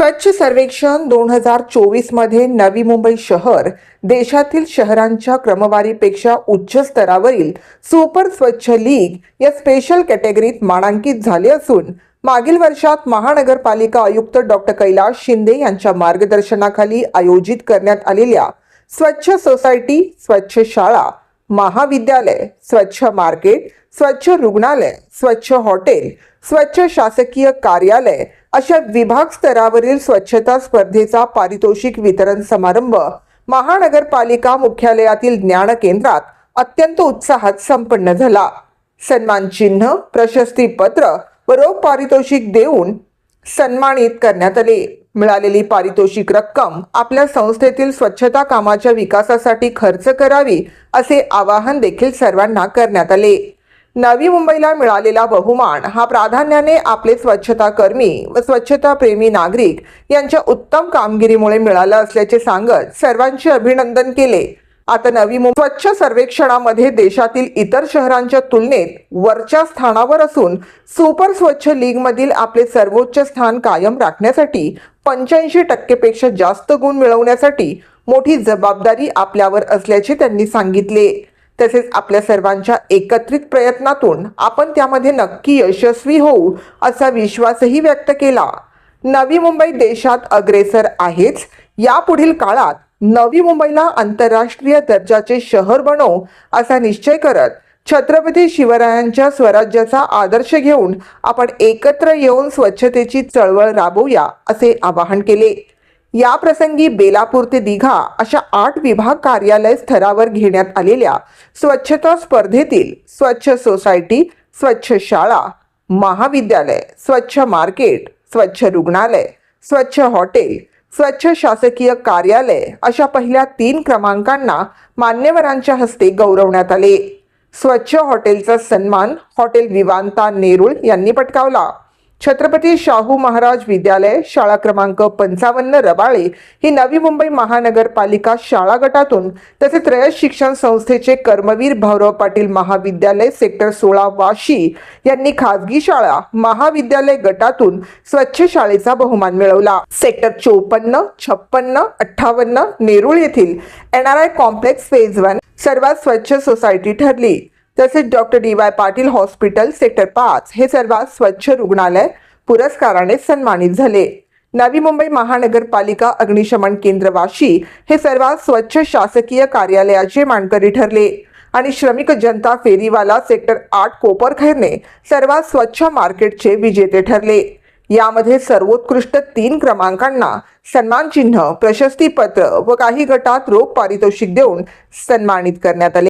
स्वच्छ सर्वेक्षण दोन हजार चोवीसमध्ये नवी मुंबई शहर देशातील शहरांच्या क्रमवारीपेक्षा उच्च स्तरावरील सुपर स्वच्छ लीग या स्पेशल कॅटेगरीत मानांकित झाले असून मागील वर्षात महानगरपालिका आयुक्त डॉक्टर कैलास शिंदे यांच्या मार्गदर्शनाखाली आयोजित करण्यात आलेल्या स्वच्छ सोसायटी स्वच्छ शाळा महाविद्यालय स्वच्छ मार्केट स्वच्छ रुग्णालय स्वच्छ हॉटेल स्वच्छ शासकीय कार्यालय अशा विभाग स्तरावरील स्वच्छता स्पर्धेचा पारितोषिक वितरण समारंभ महानगरपालिका मुख्यालयातील ज्ञान केंद्रात अत्यंत उत्साहात संपन्न झाला. सन्मान चिन्ह प्रशस्तीपत्र व रोख पारितोषिक देऊन सन्मानित करण्यात आले. मिळालेली पारितोषिक रक्कम आपल्या संस्थेतील स्वच्छता कामाच्या विकासासाठी खर्च करावी असे आवाहन देखील सर्वांना करण्यात आले. नवी मुंबईला मिळालेला बहुमान हा प्राधान्याने आपले स्वच्छता कर्मी व स्वच्छता प्रेमी नागरिक यांच्या उत्तम कामगिरीमुळे मिळाला असल्याचे सांगत सर्वांचे अभिनंदन केले. आता नवी मुंबई स्वच्छ सर्वेक्षणामध्ये देशातील इतर शहरांच्या तुलनेत वरच्या स्थानावर असून सुपर स्वच्छ लीग मधील आपले सर्वोच्च स्थान कायम राखण्यासाठी पंच्याऐंशी टक्केपेक्षा जास्त गुण मिळवण्यासाठी मोठी जबाबदारी आपल्यावर असल्याचे त्यांनी सांगितले. तसेच आपल्या सर्वांच्या एकत्रित प्रयत्नातून आपण त्यामध्ये नक्की यशस्वी होऊ असा विश्वासही व्यक्त केला. नवी मुंबई देशात अग्रेसर आहेच. यापुढील काळात नवी मुंबईला आंतरराष्ट्रीय दर्जाचे शहर बनव असा निश्चय करत छत्रपती शिवरायांच्या स्वराज्याचा आदर्श घेऊन आपण एकत्र येऊन स्वच्छतेची चळवळ राबवूया असे आवाहन केले. या प्रसंगी बेलापूर ते दिघा अशा आठ विभाग कार्यालय स्तरावर घेण्यात आलेल्या स्वच्छता स्पर्धेतील स्वच्छ सोसायटी स्वच्छ शाळा महाविद्यालय स्वच्छ मार्केट स्वच्छ रुग्णालय स्वच्छ हॉटेल स्वच्छ शासकीय कार्यालय अशा पहिल्या तीन क्रमांकांना मान्यवरांच्या हस्ते गौरवण्यात आले. स्वच्छ हॉटेलचा सन्मान हॉटेल विवांता नेरुळ यांनी पटकावला. छत्रपती शाहू महाराज विद्यालय शाळा क्रमांक पंचावन्न रबाळे ही नवी मुंबई महानगरपालिका शाळा गटातून तसेच रयत शिक्षण संस्थेचे कर्मवीर भाऊराव पाटील महाविद्यालय सेक्टर सोळा वाशी यांनी खासगी शाळा महाविद्यालय गटातून स्वच्छ शाळेचा बहुमान मिळवला. सेक्टर चोपन्न छप्पन्न अठ्ठावन्न नेरुळ येथील N R I complex phase one सर्वात स्वच्छ सोसायटी ठरली. तसेच doctor D Y Patil hospital sector पाच हे सर्वात स्वच्छ रुग्णालय पुरस्काराने सन्मानित झाले. नवी मुंबई महानगरपालिका अग्निशमन केंद्र वाशी हे सर्वात स्वच्छ शासकीय कार्यालयाचे मानकरी ठरले. आणि श्रमिक जनता फेरीवाला सेक्टर आठ कोपरखैरने सर्वात स्वच्छ मार्केटचे विजेते ठरले. यामध्ये सर्वोत्कृष्ट तीन क्रमांकांना सन्मान चिन्ह प्रशस्तीपत्र व काही गटात रोख पारितोषिक देऊन सन्मानित करण्यात आले.